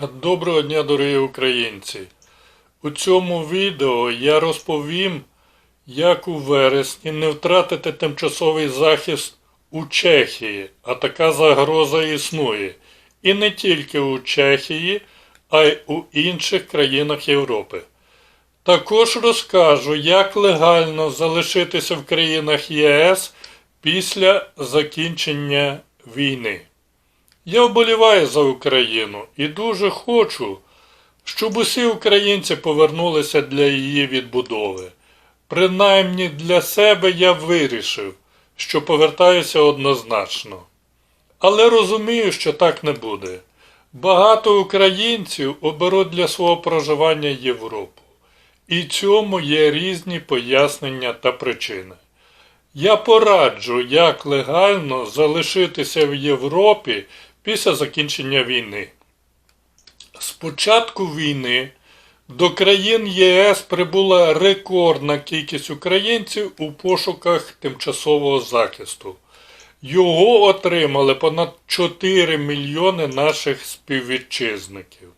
Доброго дня, дорогі українці! У цьому відео я розповім, як у вересні не втратити тимчасовий захист у Чехії, а така загроза існує. І не тільки у Чехії, а й у інших країнах Європи. Також розкажу, як легально залишитися в країнах ЄС після закінчення війни. Я вболіваю за Україну і дуже хочу, щоб усі українці повернулися для її відбудови. Принаймні для себе я вирішив, що повертаюся однозначно. Але розумію, що так не буде. Багато українців оберуть для свого проживання Європу. І цьому є різні пояснення та причини. Я пораджу, як легально залишитися в Європі після закінчення війни. З початку війни до країн ЄС прибула рекордна кількість українців у пошуках тимчасового захисту. Його отримали понад 4 мільйони наших співвітчизників.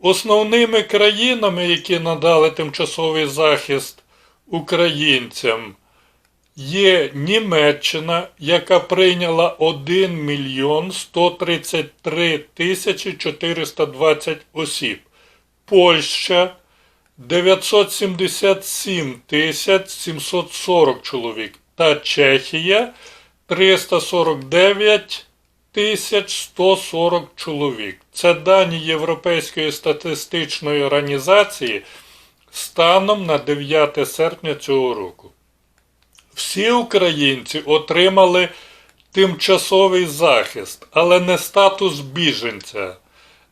Основними країнами, які надали тимчасовий захист українцям, є Німеччина, яка прийняла 1 мільйон 133 тисячі 420 осіб, Польща 977 тисяч 740 чоловік та Чехія 349 тисяч 140 чоловік. Це дані Європейської статистичної організації станом на 9 серпня цього року. Всі українці отримали тимчасовий захист, але не статус біженця.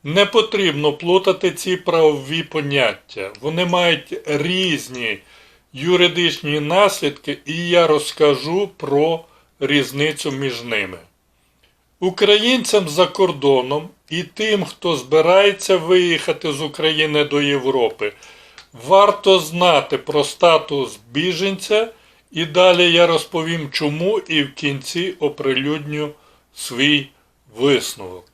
Не потрібно плутати ці правові поняття. Вони мають різні юридичні наслідки, і я розкажу про різницю між ними. Українцям за кордоном і тим, хто збирається виїхати з України до Європи, варто знати про статус біженця. І далі я розповім чому і в кінці оприлюдню свій висновок.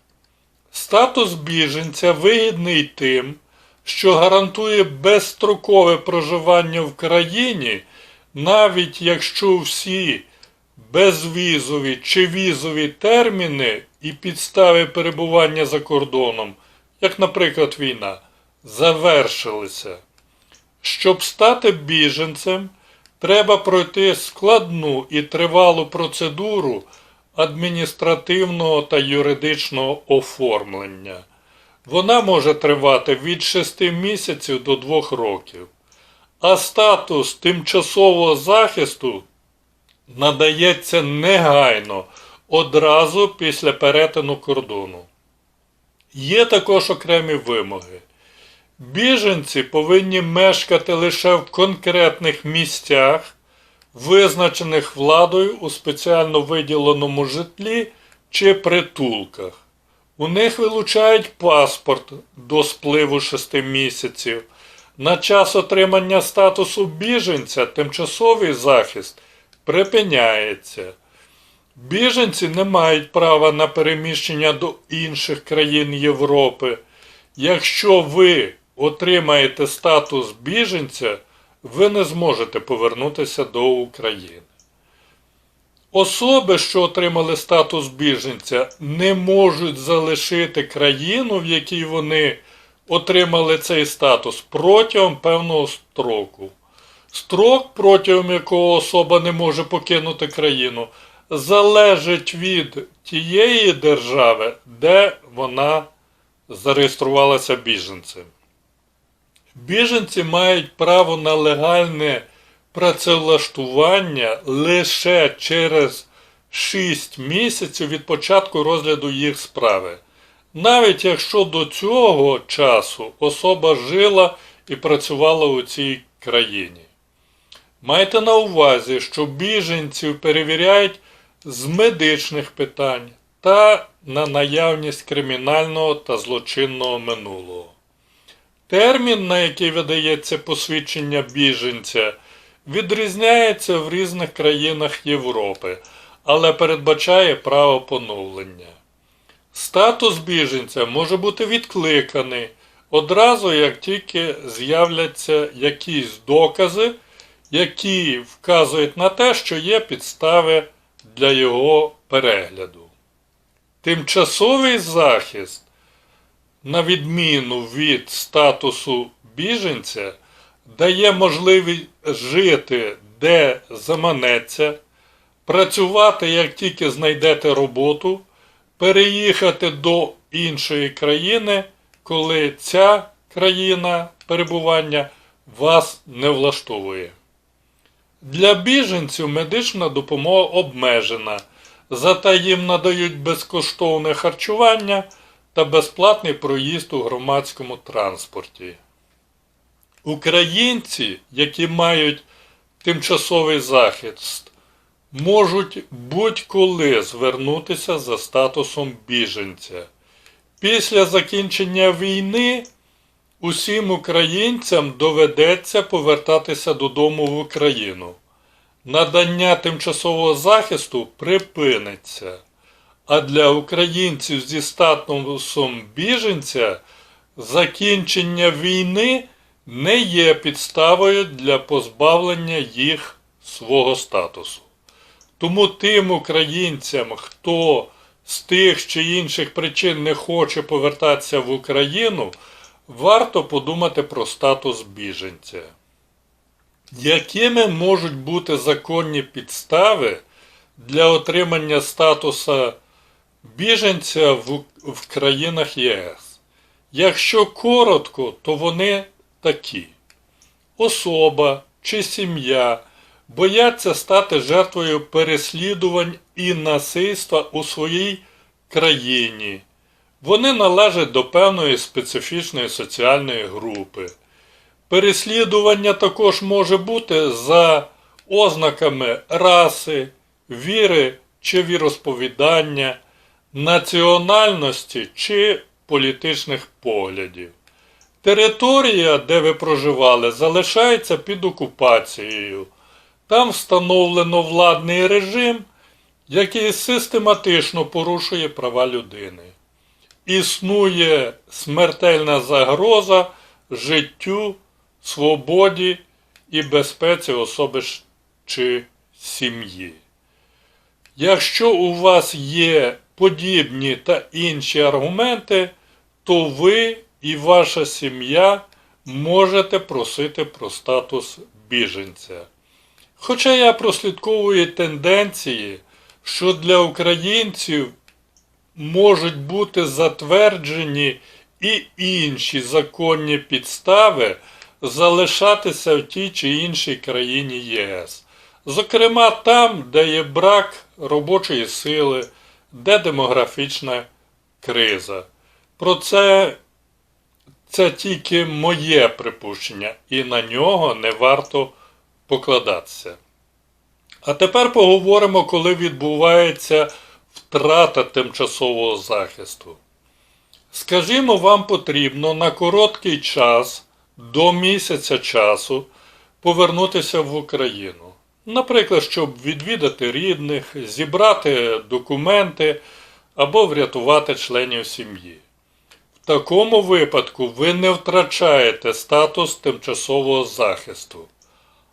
Статус біженця вигідний тим, що гарантує безстрокове проживання в країні, навіть якщо всі безвізові чи візові терміни і підстави перебування за кордоном, як, наприклад, війна, завершилися. Щоб стати біженцем, треба пройти складну і тривалу процедуру адміністративного та юридичного оформлення. Вона може тривати від 6 місяців до 2 років. А статус тимчасового захисту надається негайно одразу після перетину кордону. Є також окремі вимоги. Біженці повинні мешкати лише в конкретних місцях, визначених владою у спеціально виділеному житлі чи притулках. У них вилучають паспорт до спливу 6 місяців. На час отримання статусу біженця тимчасовий захист припиняється. Біженці не мають права на переміщення до інших країн Європи. Якщо ви отримаєте статус біженця, ви не зможете повернутися до України. Особи, що отримали статус біженця, не можуть залишити країну, в якій вони отримали цей статус протягом певного строку. Строк, протягом якого особа не може покинути країну, залежить від тієї держави, де вона зареєструвалася біженцем. Біженці мають право на легальне працевлаштування лише через 6 місяців від початку розгляду їх справи. Навіть якщо до цього часу особа жила і працювала у цій країні. Майте на увазі, що біженців перевіряють з медичних питань та на наявність кримінального та злочинного минулого. Термін, на який видається посвідчення біженця, відрізняється в різних країнах Європи, але передбачає право поновлення. Статус біженця може бути відкликаний одразу, як тільки з'являться якісь докази, які вказують на те, що є підстави для його перегляду. Тимчасовий захист, на відміну від статусу біженця, дає можливість жити де заманеться, працювати, як тільки знайдете роботу, переїхати до іншої країни, коли ця країна перебування вас не влаштовує. Для біженців медична допомога обмежена, зате їм надають безкоштовне харчування та безплатний проїзд у громадському транспорті. Українці, які мають тимчасовий захист, можуть будь-коли звернутися за статусом біженця. Після закінчення війни усім українцям доведеться повертатися додому в Україну. Надання тимчасового захисту припиниться. А для українців зі статусом біженця закінчення війни не є підставою для позбавлення їх свого статусу. Тому тим українцям, хто з тих чи інших причин не хоче повертатися в Україну, варто подумати про статус біженця. Якими можуть бути законні підстави для отримання біженця в, в країнах ЄС? Якщо коротко, то вони такі: особа чи сім'я бояться стати жертвою переслідувань і насильства у своїй країні. Вони належать до певної специфічної соціальної групи. Переслідування також може бути за ознаками раси, віри чи віросповідання, національності чи політичних поглядів. Територія, де ви проживали, залишається під окупацією. Там встановлено владний режим, який систематично порушує права людини. Існує смертельна загроза життю, свободі і безпеці особи чи сім'ї. Якщо у вас є подібні та інші аргументи, то ви і ваша сім'я можете просити про статус біженця. Хоча я прослідковую тенденції, що для українців можуть бути затверджені і інші законні підстави залишатися в тій чи іншій країні ЄС. Зокрема, там, де є брак робочої сили, де демографічна криза. Про це це тільки моє припущення, і на нього не варто покладатися. А тепер поговоримо, коли відбувається втрата тимчасового захисту. Скажімо, вам потрібно на короткий час, до місяця часу, повернутися в Україну. Наприклад, щоб відвідати рідних, зібрати документи або врятувати членів сім'ї. В такому випадку ви не втрачаєте статус тимчасового захисту.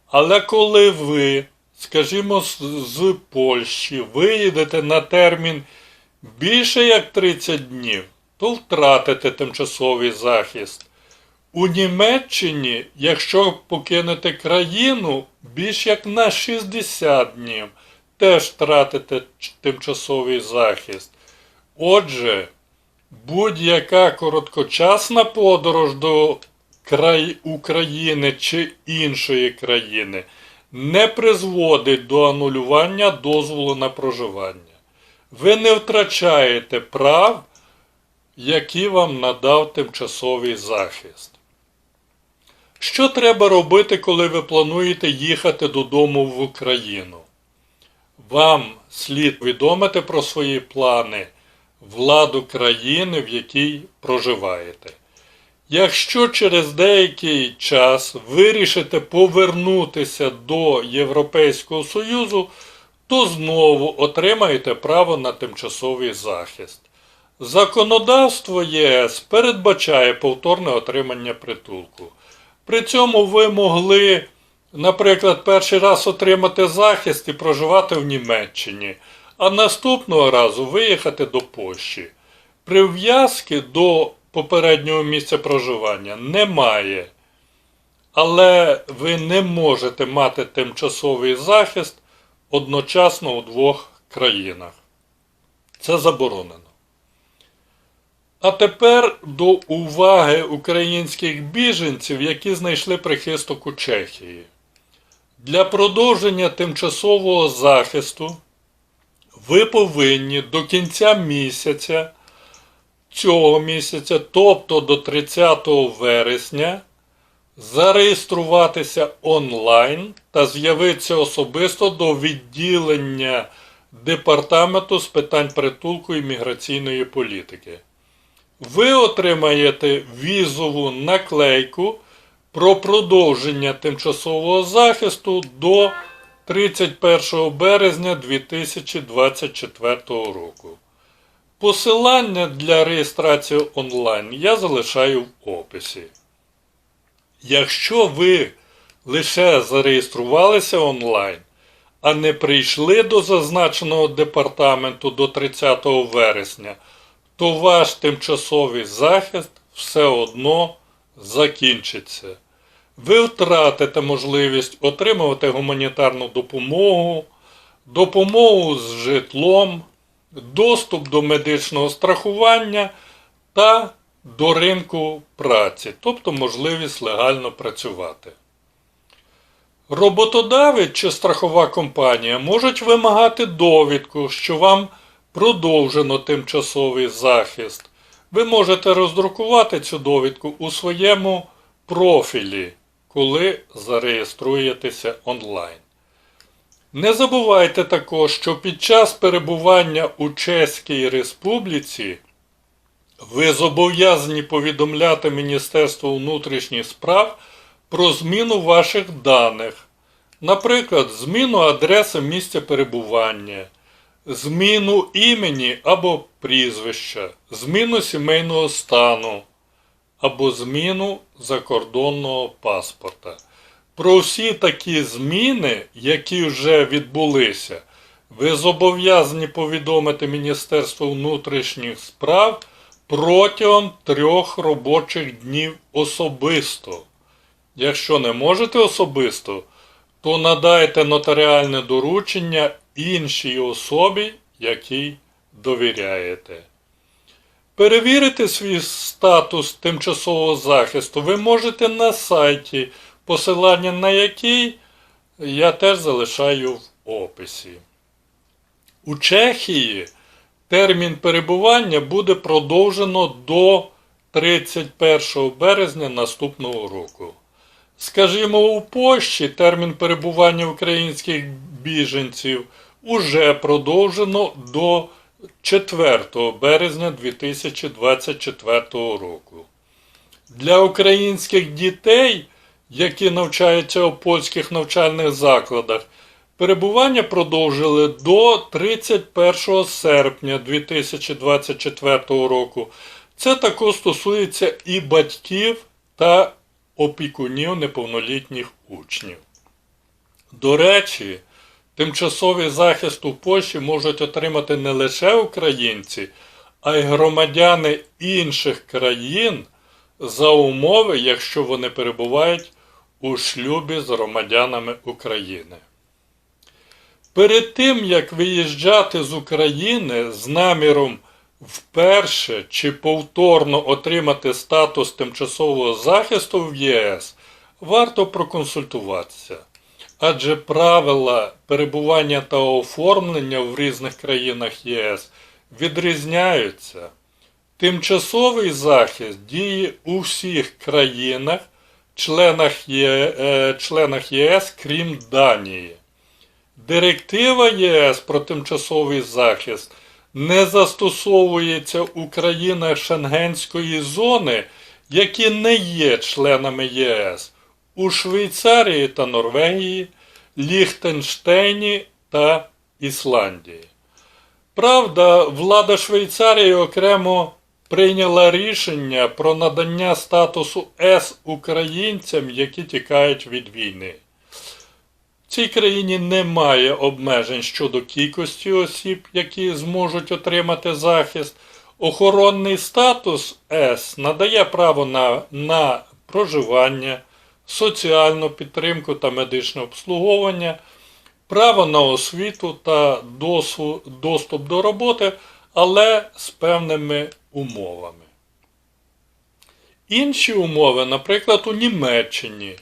Але коли ви, скажімо, з, Польщі виїдете на термін більше як 30 днів, то втратите тимчасовий захист. У Німеччині, якщо покинете країну більш як на 60 днів, теж втратите тимчасовий захист. Отже, будь-яка короткочасна подорож до край України чи іншої країни не призводить до анулювання дозволу на проживання. Ви не втрачаєте прав, які вам надав тимчасовий захист. Що треба робити, коли ви плануєте їхати додому в Україну? Вам слід відомити про свої плани владу країни, в якій проживаєте. Якщо через деякий час вирішите повернутися до Європейського Союзу, то знову отримаєте право на тимчасовий захист. Законодавство ЄС передбачає повторне отримання притулку. При цьому ви могли, наприклад, перший раз отримати захист і проживати в Німеччині, а наступного разу виїхати до Польщі. Прив'язки до попереднього місця проживання немає. Але ви не можете мати тимчасовий захист одночасно у двох країнах. Це заборонено. А тепер до уваги українських біженців, які знайшли прихисток у Чехії. Для продовження тимчасового захисту ви повинні до кінця місяця цього місяця, тобто до 30 вересня, зареєструватися онлайн та з'явитися особисто до відділення Департаменту з питань притулку і міграційної політики. Ви отримаєте візову наклейку про продовження тимчасового захисту до 31 березня 2024 року. Посилання для реєстрації онлайн я залишаю в описі. Якщо ви лише зареєструвалися онлайн, а не прийшли до зазначеного департаменту до 30 вересня, то ваш тимчасовий захист все одно закінчиться. Ви втратите можливість отримувати гуманітарну допомогу, допомогу з житлом, доступ до медичного страхування та до ринку праці, тобто можливість легально працювати. Роботодавець чи страхова компанія можуть вимагати довідку, що вам продовжено тимчасовий захист. Ви можете роздрукувати цю довідку у своєму профілі, коли зареєструєтеся онлайн. Не забувайте також, що під час перебування у Чеській Республіці ви зобов'язані повідомляти Міністерство внутрішніх справ про зміну ваших даних, наприклад, зміну адреси місця перебування, зміну імені або прізвища, зміну сімейного стану або зміну закордонного паспорта. Про всі такі зміни, які вже відбулися, ви зобов'язані повідомити Міністерство внутрішніх справ протягом трьох робочих днів особисто. Якщо не можете особисто, то надайте нотаріальне доручення іншій особі, якій довіряєте. Перевірити свій статус тимчасового захисту ви можете на сайті, посилання на який я теж залишаю в описі. У Чехії термін перебування буде продовжено до 31 березня наступного року. Скажімо, у Польщі термін перебування українських біженців уже продовжено до 4 березня 2024 року. Для українських дітей, які навчаються у польських навчальних закладах, перебування продовжили до 31 серпня 2024 року. Це також стосується і батьків та опікунів неповнолітніх учнів. До речі, тимчасовий захист у Польщі можуть отримати не лише українці, а й громадяни інших країн за умови, якщо вони перебувають у шлюбі з громадянами України. Перед тим, як виїжджати з України з наміром вперше чи повторно отримати статус тимчасового захисту в ЄС, варто проконсультуватися. Адже правила перебування та оформлення в різних країнах ЄС відрізняються. Тимчасовий захист діє у всіх країнах, членах, Є... е, членах ЄС, крім Данії. Директива ЄС про тимчасовий захист не застосовується у країнах Шенгенської зони, які не є членами ЄС, у Швейцарії та Норвегії, Ліхтенштейні та Ісландії. Правда, влада Швейцарії окремо прийняла рішення про надання статусу С українцям, які тікають від війни. В цій країні немає обмежень щодо кількості осіб, які зможуть отримати захист. Охоронний статус С надає право на, на проживання, соціальну підтримку та медичне обслуговування, право на освіту та доступ до роботи, але з певними умовами. Інші умови, наприклад, у Німеччині.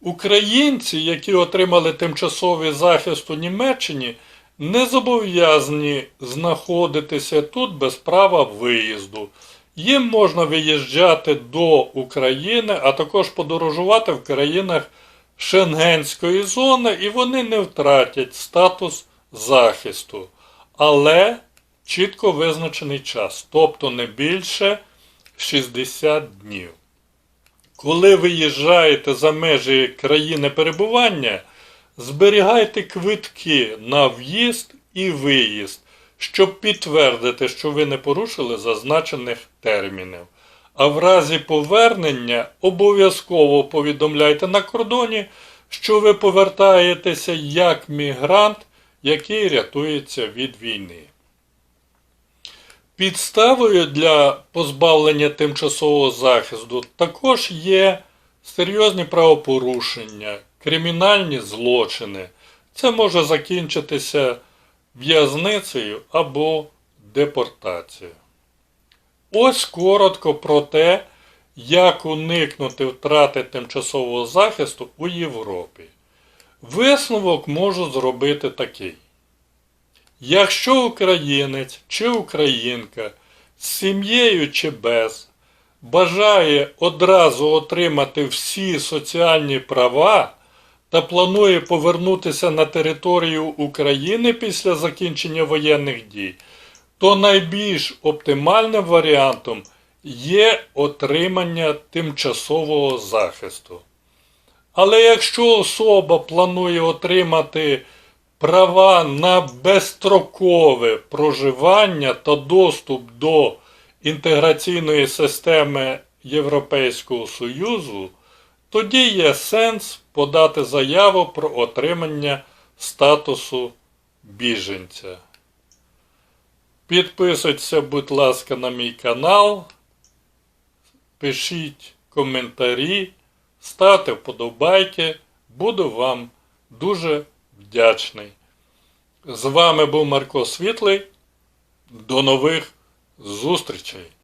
Українці, які отримали тимчасовий захист у Німеччині, не зобов'язані знаходитися тут без права виїзду. Їм можна виїжджати до України, а також подорожувати в країнах Шенгенської зони, і вони не втратять статус захисту. Але чітко визначений час, тобто не більше 60 днів. Коли виїжджаєте за межі країни перебування, зберігайте квитки на в'їзд і виїзд, щоб підтвердити, що ви не порушили зазначених термінів. А в разі повернення обов'язково повідомляйте на кордоні, що ви повертаєтеся як мігрант, який рятується від війни. Підставою для позбавлення тимчасового захисту також є серйозні правопорушення, кримінальні злочини. Це може закінчитися в'язницею або депортацією. Ось коротко про те, як уникнути втрати тимчасового захисту у Європі. Висновок можу зробити такий. Якщо українець чи українка з сім'єю чи без бажає одразу отримати всі соціальні права та планує повернутися на територію України після закінчення воєнних дій, то найбільш оптимальним варіантом є отримання тимчасового захисту. Але якщо особа планує отримати права на безстрокове проживання та доступ до інтеграційної системи Європейського Союзу, тоді є сенс подати заяву про отримання статусу біженця. Підписуйтеся, будь ласка, на мій канал, пишіть коментарі, ставте вподобайки. Буду вам дуже вдячний. З вами був Марко Світлий. До нових зустрічей!